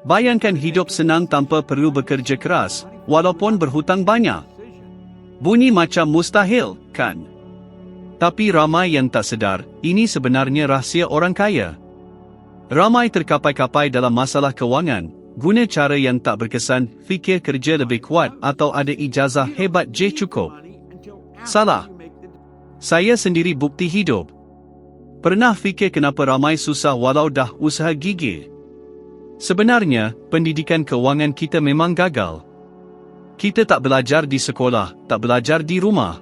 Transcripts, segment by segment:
Bayangkan hidup senang tanpa perlu bekerja keras, walaupun berhutang banyak. Bunyi macam mustahil, kan? Tapi ramai yang tak sedar, ini sebenarnya rahsia orang kaya. Ramai terkapai-kapai dalam masalah kewangan, guna cara yang tak berkesan, fikir kerja lebih kuat atau ada ijazah hebat je cukup. Salah. Saya sendiri bukti hidup. Pernah fikir kenapa ramai susah walau dah usaha gigih? Sebenarnya, pendidikan kewangan kita memang gagal. Kita tak belajar di sekolah, tak belajar di rumah.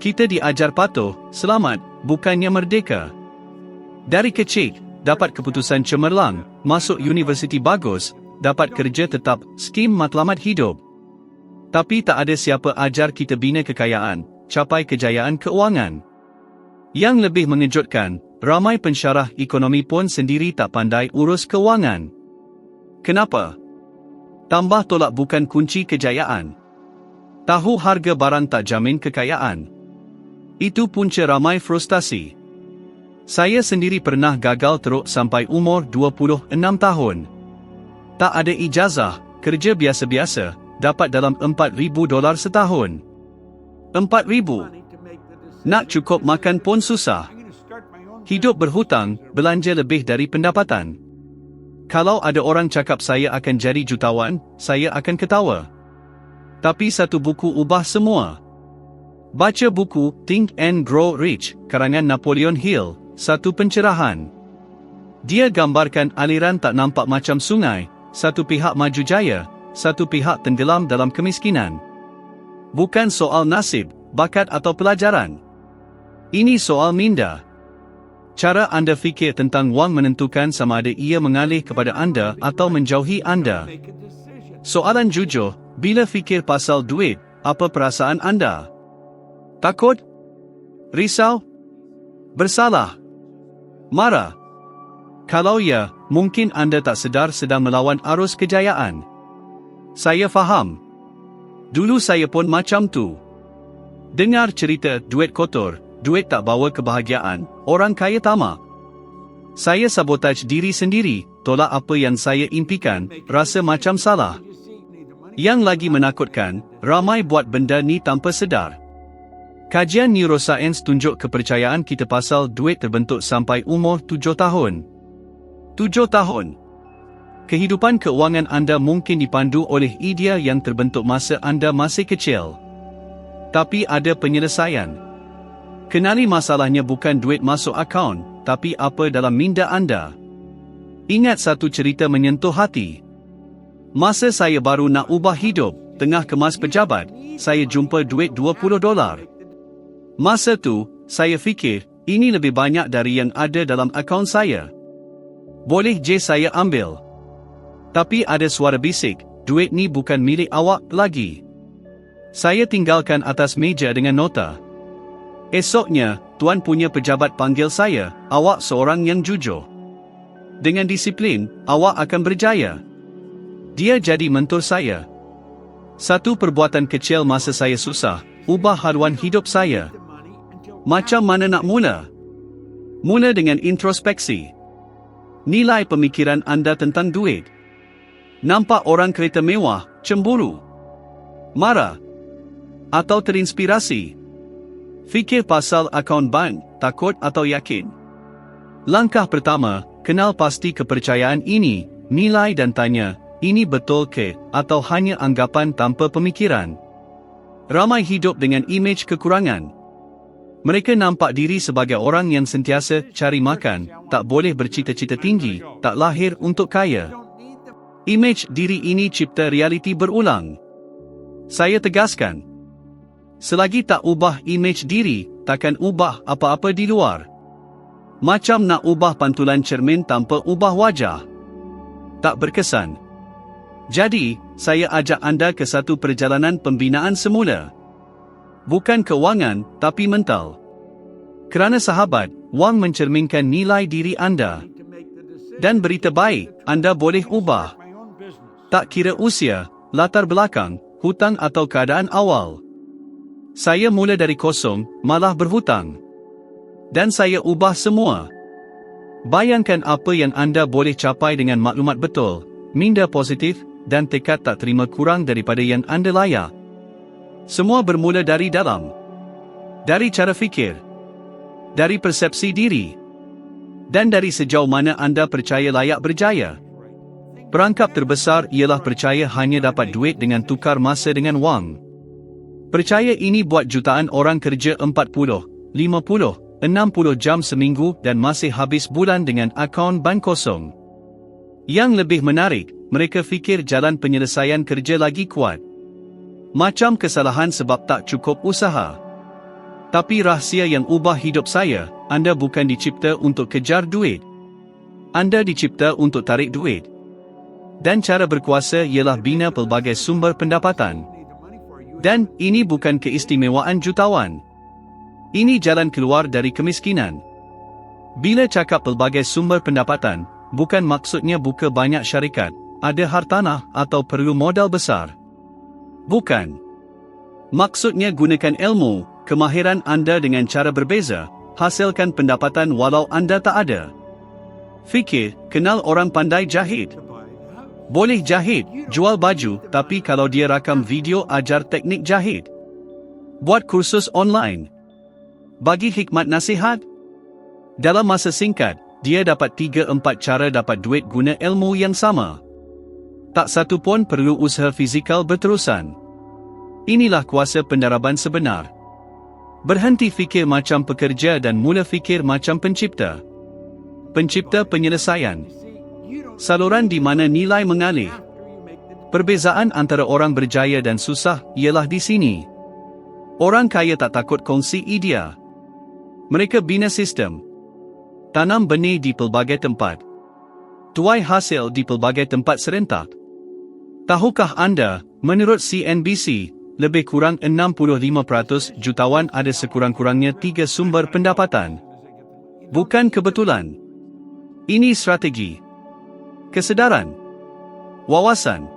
Kita diajar patuh, selamat, bukannya merdeka. Dari kecil, dapat keputusan cemerlang, masuk universiti bagus, dapat kerja tetap, skim matlamat hidup. Tapi tak ada siapa ajar kita bina kekayaan, capai kejayaan keuangan. Yang lebih mengejutkan, ramai pensyarah ekonomi pun sendiri tak pandai urus kewangan. Kenapa? Tambah tolak bukan kunci kejayaan. Tahu harga barang tak jamin kekayaan. Itu punca ramai frustasi. Saya sendiri pernah gagal teruk sampai umur 26 tahun. Tak ada ijazah, kerja biasa-biasa, dapat dalam 4,000 dolar setahun. 4,000? Nak cukup makan pun susah. Hidup berhutang, belanja lebih dari pendapatan. Kalau ada orang cakap saya akan jadi jutawan, saya akan ketawa. Tapi satu buku ubah semua. Baca buku Think and Grow Rich karangan Napoleon Hill, satu pencerahan. Dia gambarkan aliran tak nampak macam sungai, satu pihak maju jaya, satu pihak tenggelam dalam kemiskinan. Bukan soal nasib, bakat atau pelajaran. Ini soal minda. Cara anda fikir tentang wang menentukan sama ada ia mengalih kepada anda atau menjauhi anda. Soalan jujur, bila fikir pasal duit, apa perasaan anda? Takut? Risau? Bersalah? Marah? Kalau ya, mungkin anda tak sedar sedang melawan arus kejayaan. Saya faham. Dulu saya pun macam tu. Dengar cerita duit kotor, duit tak bawa kebahagiaan, orang kaya tamak. Saya sabotaj diri sendiri, tolak apa yang saya impikan, rasa macam salah. Yang lagi menakutkan, ramai buat benda ni tanpa sedar. Kajian neuroscience tunjuk kepercayaan kita pasal duit terbentuk sampai umur tujuh tahun. Tujuh tahun. Kehidupan keuangan anda mungkin dipandu oleh idea yang terbentuk masa anda masih kecil. Tapi ada penyelesaian. Kenali masalahnya bukan duit masuk akaun, tapi apa dalam minda anda. Ingat satu cerita menyentuh hati. Masa saya baru nak ubah hidup, tengah kemas pejabat, saya jumpa duit 20 dolar. Masa tu, saya fikir, ini lebih banyak dari yang ada dalam akaun saya. Boleh je saya ambil. Tapi ada suara bisik, duit ni bukan milik awak lagi. Saya tinggalkan atas meja dengan nota. Esoknya, tuan punya pejabat panggil saya, awak seorang yang jujur. Dengan disiplin, awak akan berjaya. Dia jadi mentor saya. Satu perbuatan kecil masa saya susah, ubah haluan hidup saya. Macam mana nak mula? Mula dengan introspeksi. Nilai pemikiran anda tentang duit. Nampak orang kereta mewah, cemburu. Marah. Atau terinspirasi. Fikir pasal akaun bank, takut atau yakin. Langkah pertama, kenal pasti kepercayaan ini, nilai dan tanya, ini betul ke, atau hanya anggapan tanpa pemikiran. Ramai hidup dengan imej kekurangan. Mereka nampak diri sebagai orang yang sentiasa cari makan, tak boleh bercita-cita tinggi, tak lahir untuk kaya. Imej diri ini cipta realiti berulang. Saya tegaskan, Selagi tak ubah imej diri, takkan ubah apa-apa di luar. Macam nak ubah pantulan cermin tanpa ubah wajah. Tak berkesan. Jadi, saya ajak anda ke satu perjalanan pembinaan semula. Bukan kewangan, tapi mental. Kerana sahabat, wang mencerminkan nilai diri anda. Dan berita baik, anda boleh ubah. Tak kira usia, latar belakang, hutang atau keadaan awal. Saya mula dari kosong, malah berhutang. Dan saya ubah semua. Bayangkan apa yang anda boleh capai dengan maklumat betul, minda positif, dan tekad tak terima kurang daripada yang anda layak. Semua bermula dari dalam. Dari cara fikir. Dari persepsi diri. Dan dari sejauh mana anda percaya layak berjaya. Perangkap terbesar ialah percaya hanya dapat duit dengan tukar masa dengan wang. Percaya ini buat jutaan orang kerja 40, 50, 60 jam seminggu dan masih habis bulan dengan akaun bank kosong. Yang lebih menarik, mereka fikir jalan penyelesaian kerja lagi kuat. Macam kesalahan sebab tak cukup usaha. Tapi rahsia yang ubah hidup saya, anda bukan dicipta untuk kejar duit. Anda dicipta untuk tarik duit. Dan cara berkuasa ialah bina pelbagai sumber pendapatan. Dan ini bukan keistimewaan jutawan. Ini jalan keluar dari kemiskinan. Bila cakap pelbagai sumber pendapatan, bukan maksudnya buka banyak syarikat, ada hartanah atau perlu modal besar. Bukan. Maksudnya gunakan ilmu, kemahiran anda dengan cara berbeza, hasilkan pendapatan walau anda tak ada. Fikir, kenal orang pandai jahit. Boleh jahit, jual baju, tapi kalau dia rakam video ajar teknik jahit. Buat kursus online. Bagi hikmat nasihat. Dalam masa singkat, dia dapat 3-4 cara dapat duit guna ilmu yang sama. Tak satu pun perlu usaha fizikal berterusan. Inilah kuasa pendaraban sebenar. Berhenti fikir macam pekerja dan mula fikir macam pencipta. Pencipta penyelesaian. Saluran di mana nilai mengalir. Perbezaan antara orang berjaya dan susah ialah di sini. Orang kaya tak takut kongsi idea. Mereka bina sistem. Tanam benih di pelbagai tempat. Tuai hasil di pelbagai tempat serentak. Tahukah anda, menurut CNBC, lebih kurang 65% jutawan ada sekurang-kurangnya tiga sumber pendapatan. Bukan kebetulan. Ini strategi. Kesedaran. Wawasan.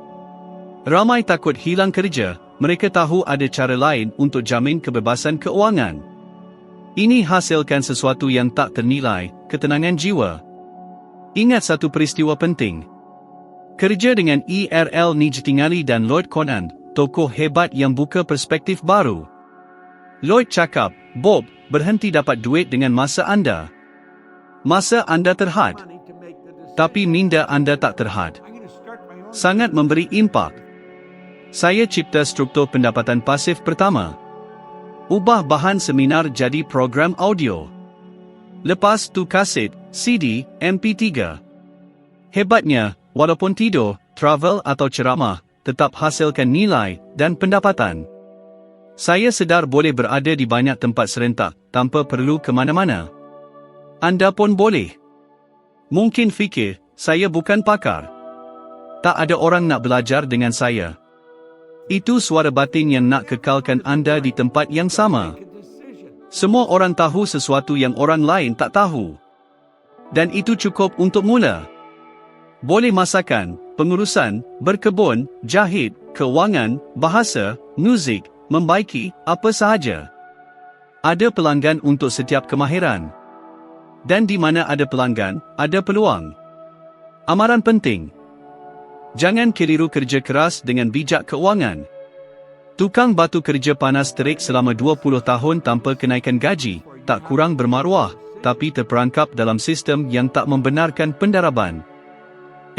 Ramai takut hilang kerja, mereka tahu ada cara lain untuk jamin kebebasan keuangan. Ini hasilkan sesuatu yang tak ternilai, ketenangan jiwa. Ingat satu peristiwa penting. Kerja dengan ERL Nijtingali dan Lloyd Conan, tokoh hebat yang buka perspektif baru. Lloyd cakap, Bob, berhenti dapat duit dengan masa anda. Masa anda terhad. Tapi minda anda tak terhad. Sangat memberi impak. Saya cipta struktur pendapatan pasif pertama. Ubah bahan seminar jadi program audio. Lepas tu kaset, CD, MP3. Hebatnya, walaupun tidur, travel atau ceramah, tetap hasilkan nilai dan pendapatan. Saya sedar boleh berada di banyak tempat serentak tanpa perlu ke mana-mana. Anda pun boleh. Mungkin fikir, saya bukan pakar. Tak ada orang nak belajar dengan saya. Itu suara batin yang nak kekalkan anda di tempat yang sama. Semua orang tahu sesuatu yang orang lain tak tahu. Dan itu cukup untuk mula. Boleh masakan, pengurusan, berkebun, jahit, kewangan, bahasa, muzik, membaiki, apa sahaja. Ada pelanggan untuk setiap kemahiran. Dan di mana ada pelanggan, ada peluang. Amaran penting. Jangan keliru kerja keras dengan bijak keuangan. Tukang batu kerja panas terik selama 20 tahun tanpa kenaikan gaji, tak kurang bermaruah, tapi terperangkap dalam sistem yang tak membenarkan pendaraban.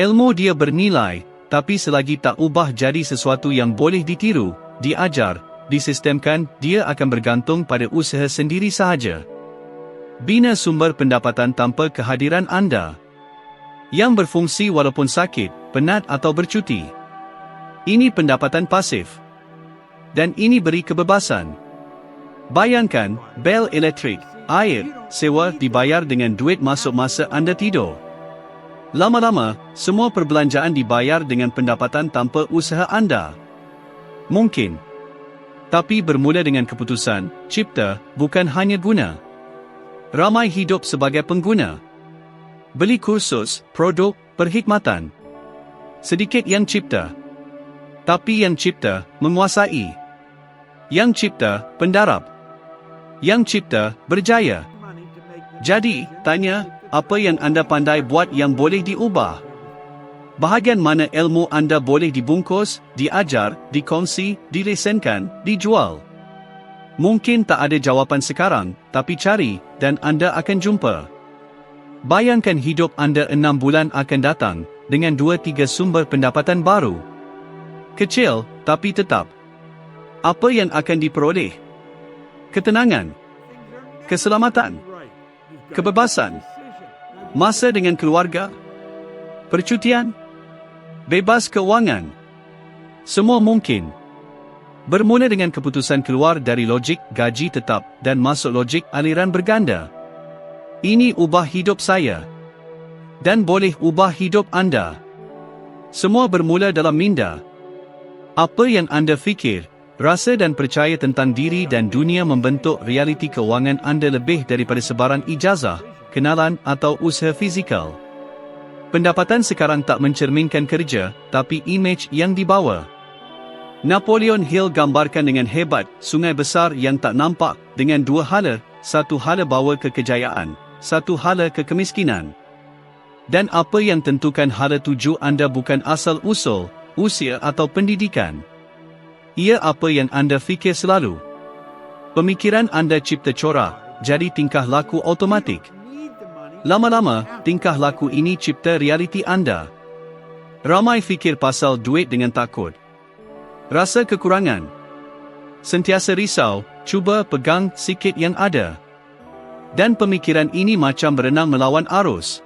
Ilmu dia bernilai, tapi selagi tak ubah jadi sesuatu yang boleh ditiru, diajar, disistemkan, dia akan bergantung pada usaha sendiri sahaja. Bina sumber pendapatan tanpa kehadiran anda. Yang berfungsi walaupun sakit, penat atau bercuti. Ini pendapatan pasif. Dan ini beri kebebasan. Bayangkan, bel elektrik, air, sewa dibayar dengan duit masuk masa anda tidur. Lama-lama, semua perbelanjaan dibayar dengan pendapatan tanpa usaha anda. Mungkin. Tapi bermula dengan keputusan, cipta, bukan hanya guna. Ramai hidup sebagai pengguna. Beli kursus, produk, perkhidmatan. Sedikit yang cipta. Tapi yang cipta, menguasai. Yang cipta, pendarab. Yang cipta, berjaya. Jadi, tanya, apa yang anda pandai buat yang boleh diubah? Bahagian mana ilmu anda boleh dibungkus, diajar, dikongsi, dilesenkan, dijual. Mungkin tak ada jawapan sekarang, tapi cari, dan anda akan jumpa. Bayangkan hidup anda enam bulan akan datang, dengan dua tiga sumber pendapatan baru. Kecil, tapi tetap. Apa yang akan diperoleh? Ketenangan. Keselamatan. Kebebasan. Masa dengan keluarga. Percutian. Bebas keuangan. Semua mungkin. Bermula dengan keputusan keluar dari logik gaji tetap dan masuk logik aliran berganda. Ini ubah hidup saya. Dan boleh ubah hidup anda. Semua bermula dalam minda. Apa yang anda fikir, rasa dan percaya tentang diri dan dunia membentuk realiti keuangan anda lebih daripada sebaran ijazah, kenalan atau usaha fizikal. Pendapatan sekarang tak mencerminkan kerja, tapi imej yang dibawa. Napoleon Hill gambarkan dengan hebat sungai besar yang tak nampak dengan dua hala, satu hala bawa ke kejayaan, satu hala ke kemiskinan. Dan apa yang tentukan hala tuju anda bukan asal usul, usia atau pendidikan. Ia apa yang anda fikir selalu. Pemikiran anda cipta corak, jadi tingkah laku automatik. Lama-lama, tingkah laku ini cipta realiti anda. Ramai fikir pasal duit dengan takut. Rasa kekurangan. Sentiasa risau, cuba pegang sikit yang ada. Dan pemikiran ini macam berenang melawan arus.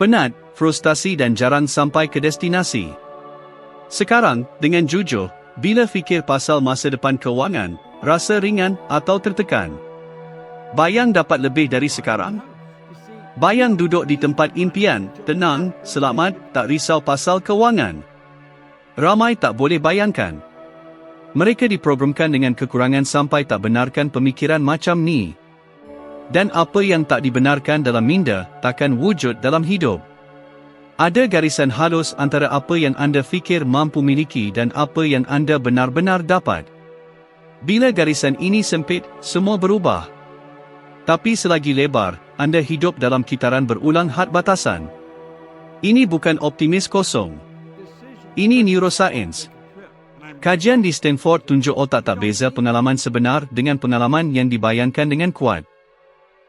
Penat, frustasi dan jarang sampai ke destinasi. Sekarang, dengan jujur, bila fikir pasal masa depan kewangan, rasa ringan atau tertekan. Bayang dapat lebih dari sekarang? Bayang duduk di tempat impian, tenang, selamat, tak risau pasal kewangan. Ramai tak boleh bayangkan. Mereka diprogramkan dengan kekurangan sampai tak benarkan pemikiran macam ni. Dan apa yang tak dibenarkan dalam minda, takkan wujud dalam hidup. Ada garisan halus antara apa yang anda fikir mampu miliki dan apa yang anda benar-benar dapat. Bila garisan ini sempit, semua berubah. Tapi selagi lebar, anda hidup dalam kitaran berulang had batasan. Ini bukan optimis kosong. Ini neuroscience. Kajian di Stanford tunjuk otak tak beza pengalaman sebenar dengan pengalaman yang dibayangkan dengan kuat.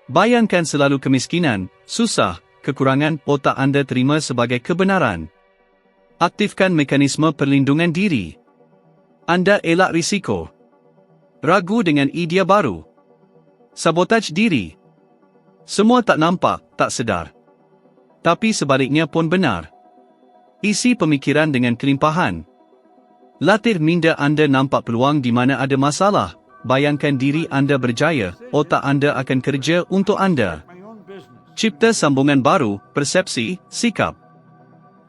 Bayangkan selalu kemiskinan, susah, kekurangan otak anda terima sebagai kebenaran. Aktifkan mekanisme perlindungan diri. Anda elak risiko. Ragu dengan idea baru. Sabotaj diri. Semua tak nampak, tak sedar. Tapi sebaliknya pun benar. Isi pemikiran dengan kelimpahan. Latih minda anda nampak peluang di mana ada masalah. Bayangkan diri anda berjaya, otak anda akan kerja untuk anda. Cipta sambungan baru, persepsi, sikap.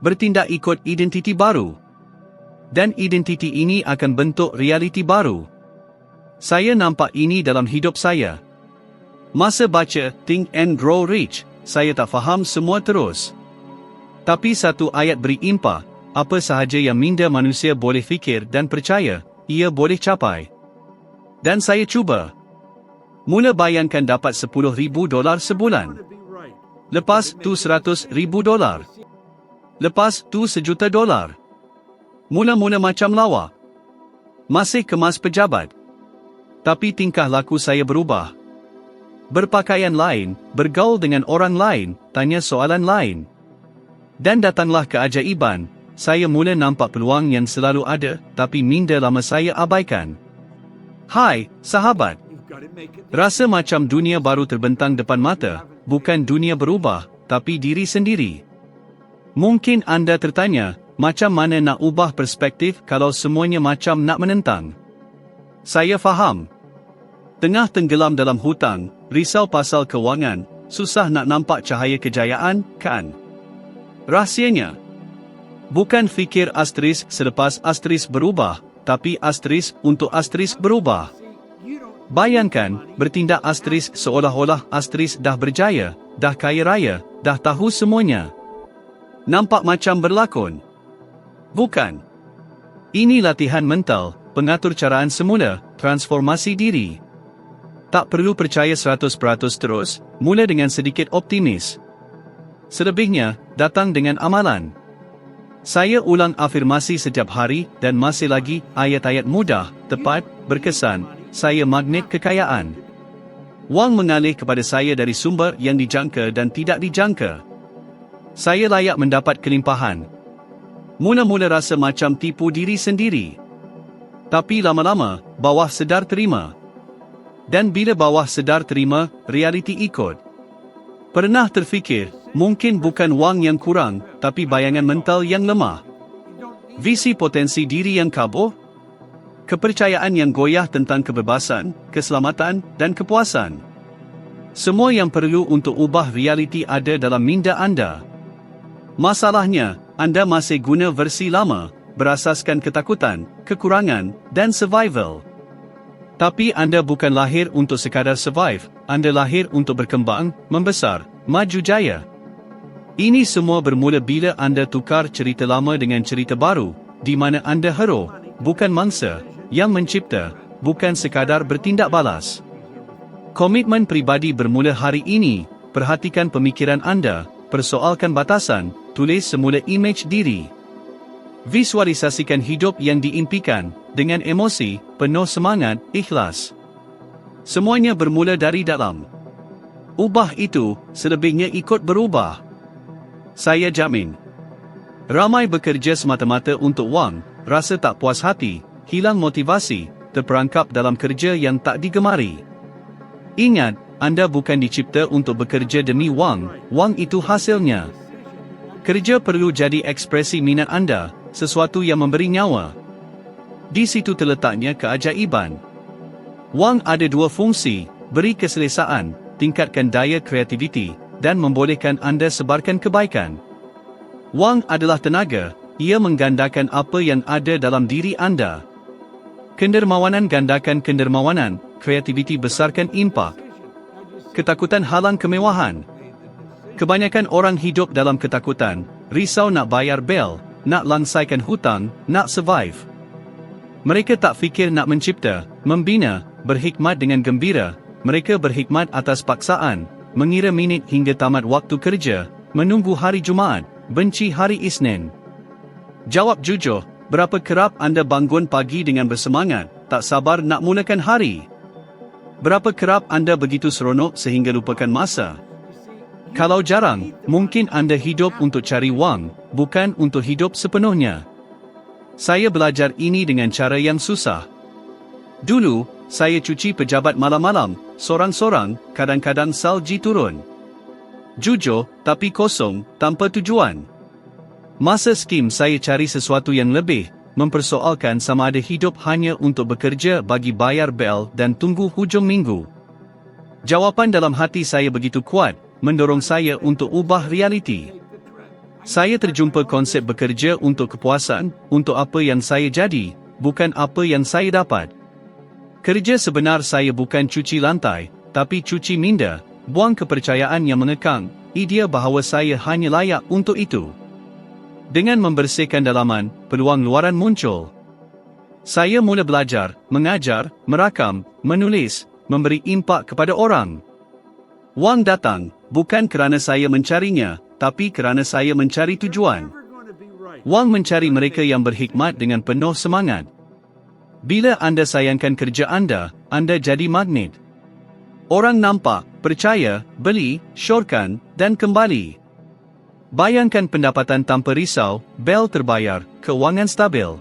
Bertindak ikut identiti baru. Dan identiti ini akan bentuk realiti baru. Saya nampak ini dalam hidup saya. Masa baca Think and Grow Rich, saya tak faham semua terus. Tapi satu ayat beri impa, apa sahaja yang minda manusia boleh fikir dan percaya, ia boleh capai. Dan saya cuba. Mula bayangkan dapat 10 ribu dolar sebulan. Lepas tu 100 ribu dolar. Lepas tu sejuta dolar. Mula-mula macam lawa. Masih kemas pejabat. Tapi tingkah laku saya berubah berpakaian lain, bergaul dengan orang lain, tanya soalan lain. Dan datanglah keajaiban, saya mula nampak peluang yang selalu ada, tapi minda lama saya abaikan. Hai, sahabat. Rasa macam dunia baru terbentang depan mata, bukan dunia berubah, tapi diri sendiri. Mungkin anda tertanya, macam mana nak ubah perspektif kalau semuanya macam nak menentang? Saya faham. Tengah tenggelam dalam hutang, risau pasal kewangan, susah nak nampak cahaya kejayaan, kan? Rahsianya, bukan fikir astris selepas astris berubah, tapi astris untuk astris berubah. Bayangkan, bertindak astris seolah-olah astris dah berjaya, dah kaya raya, dah tahu semuanya. Nampak macam berlakon. Bukan. Ini latihan mental, pengatur caraan semula, transformasi diri. Tak perlu percaya 100% terus, mula dengan sedikit optimis. Selebihnya, datang dengan amalan. Saya ulang afirmasi setiap hari dan masih lagi ayat-ayat mudah, tepat, berkesan, saya magnet kekayaan. Wang mengalih kepada saya dari sumber yang dijangka dan tidak dijangka. Saya layak mendapat kelimpahan. Mula-mula rasa macam tipu diri sendiri. Tapi lama-lama, bawah sedar terima. Dan bila bawah sedar terima, realiti ikut. Pernah terfikir, mungkin bukan wang yang kurang, tapi bayangan mental yang lemah. Visi potensi diri yang kabur? Kepercayaan yang goyah tentang kebebasan, keselamatan, dan kepuasan. Semua yang perlu untuk ubah realiti ada dalam minda anda. Masalahnya, anda masih guna versi lama, berasaskan ketakutan, kekurangan, dan survival. Tapi anda bukan lahir untuk sekadar survive, anda lahir untuk berkembang, membesar, maju jaya. Ini semua bermula bila anda tukar cerita lama dengan cerita baru, di mana anda hero, bukan mangsa, yang mencipta, bukan sekadar bertindak balas. Komitmen pribadi bermula hari ini, perhatikan pemikiran anda, persoalkan batasan, tulis semula imej diri. Visualisasikan hidup yang diimpikan, dengan emosi, penuh semangat, ikhlas. Semuanya bermula dari dalam. Ubah itu, selebihnya ikut berubah. Saya jamin. Ramai bekerja semata-mata untuk wang, rasa tak puas hati, hilang motivasi, terperangkap dalam kerja yang tak digemari. Ingat, anda bukan dicipta untuk bekerja demi wang, wang itu hasilnya. Kerja perlu jadi ekspresi minat anda, sesuatu yang memberi nyawa. Di situ terletaknya keajaiban. Wang ada dua fungsi, beri keselesaan, tingkatkan daya kreativiti, dan membolehkan anda sebarkan kebaikan. Wang adalah tenaga, ia menggandakan apa yang ada dalam diri anda. Kendermawanan gandakan kendermawanan, kreativiti besarkan impak. Ketakutan halang kemewahan. Kebanyakan orang hidup dalam ketakutan, risau nak bayar bel, nak langsaikan hutang, nak survive. Mereka tak fikir nak mencipta, membina, berhikmat dengan gembira, mereka berhikmat atas paksaan, mengira minit hingga tamat waktu kerja, menunggu hari Jumaat, benci hari Isnin. Jawab jujur, berapa kerap anda bangun pagi dengan bersemangat, tak sabar nak mulakan hari? Berapa kerap anda begitu seronok sehingga lupakan masa? Kalau jarang, mungkin anda hidup untuk cari wang, bukan untuk hidup sepenuhnya. Saya belajar ini dengan cara yang susah. Dulu, saya cuci pejabat malam-malam, sorang-sorang, kadang-kadang salji turun. Jujur, tapi kosong, tanpa tujuan. Masa skim saya cari sesuatu yang lebih, mempersoalkan sama ada hidup hanya untuk bekerja bagi bayar bel dan tunggu hujung minggu. Jawapan dalam hati saya begitu kuat, mendorong saya untuk ubah realiti. Saya terjumpa konsep bekerja untuk kepuasan, untuk apa yang saya jadi, bukan apa yang saya dapat. Kerja sebenar saya bukan cuci lantai, tapi cuci minda, buang kepercayaan yang mengekang, idea bahawa saya hanya layak untuk itu. Dengan membersihkan dalaman, peluang luaran muncul. Saya mula belajar, mengajar, merakam, menulis, memberi impak kepada orang. Wang datang, bukan kerana saya mencarinya, tapi kerana saya mencari tujuan. Wang mencari mereka yang berhikmat dengan penuh semangat. Bila anda sayangkan kerja anda, anda jadi magnet. Orang nampak, percaya, beli, syorkan, dan kembali. Bayangkan pendapatan tanpa risau, bel terbayar, keuangan stabil.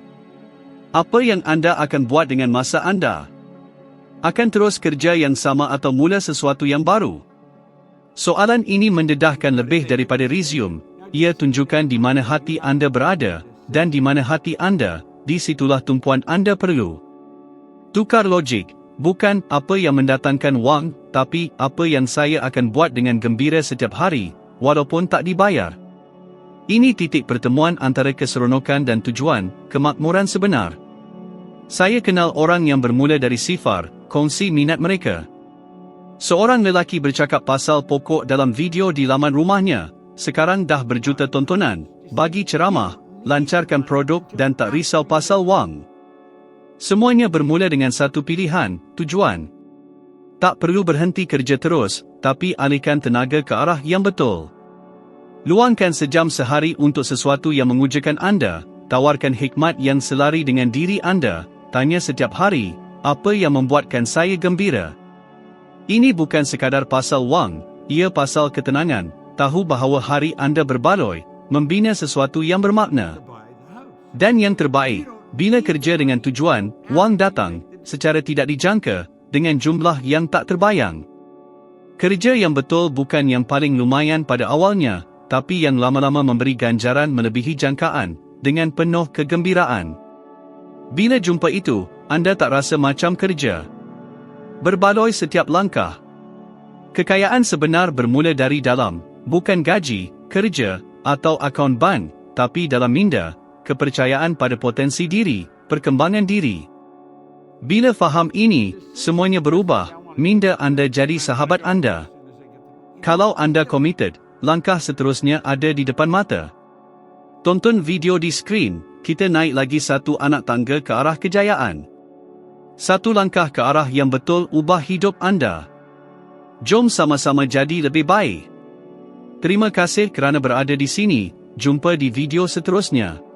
Apa yang anda akan buat dengan masa anda? Akan terus kerja yang sama atau mula sesuatu yang baru? Soalan ini mendedahkan lebih daripada resume. Ia tunjukkan di mana hati anda berada, dan di mana hati anda, di situlah tumpuan anda perlu. Tukar logik, bukan apa yang mendatangkan wang, tapi apa yang saya akan buat dengan gembira setiap hari, walaupun tak dibayar. Ini titik pertemuan antara keseronokan dan tujuan, kemakmuran sebenar. Saya kenal orang yang bermula dari sifar, kongsi minat mereka. Seorang lelaki bercakap pasal pokok dalam video di laman rumahnya, sekarang dah berjuta tontonan, bagi ceramah, lancarkan produk dan tak risau pasal wang. Semuanya bermula dengan satu pilihan, tujuan. Tak perlu berhenti kerja terus, tapi alihkan tenaga ke arah yang betul. Luangkan sejam sehari untuk sesuatu yang mengujakan anda, tawarkan hikmat yang selari dengan diri anda, tanya setiap hari, apa yang membuatkan saya gembira? Ini bukan sekadar pasal wang, ia pasal ketenangan, tahu bahawa hari anda berbaloi, membina sesuatu yang bermakna. Dan yang terbaik, bila kerja dengan tujuan, wang datang, secara tidak dijangka, dengan jumlah yang tak terbayang. Kerja yang betul bukan yang paling lumayan pada awalnya, tapi yang lama-lama memberi ganjaran melebihi jangkaan, dengan penuh kegembiraan. Bila jumpa itu, anda tak rasa macam kerja. Berbaloi setiap langkah. Kekayaan sebenar bermula dari dalam, bukan gaji, kerja, atau akaun bank, tapi dalam minda, kepercayaan pada potensi diri, perkembangan diri. Bila faham ini, semuanya berubah, minda anda jadi sahabat anda. Kalau anda committed, langkah seterusnya ada di depan mata. Tonton video di skrin, kita naik lagi satu anak tangga ke arah kejayaan. Satu langkah ke arah yang betul ubah hidup anda. Jom sama-sama jadi lebih baik. Terima kasih kerana berada di sini. Jumpa di video seterusnya.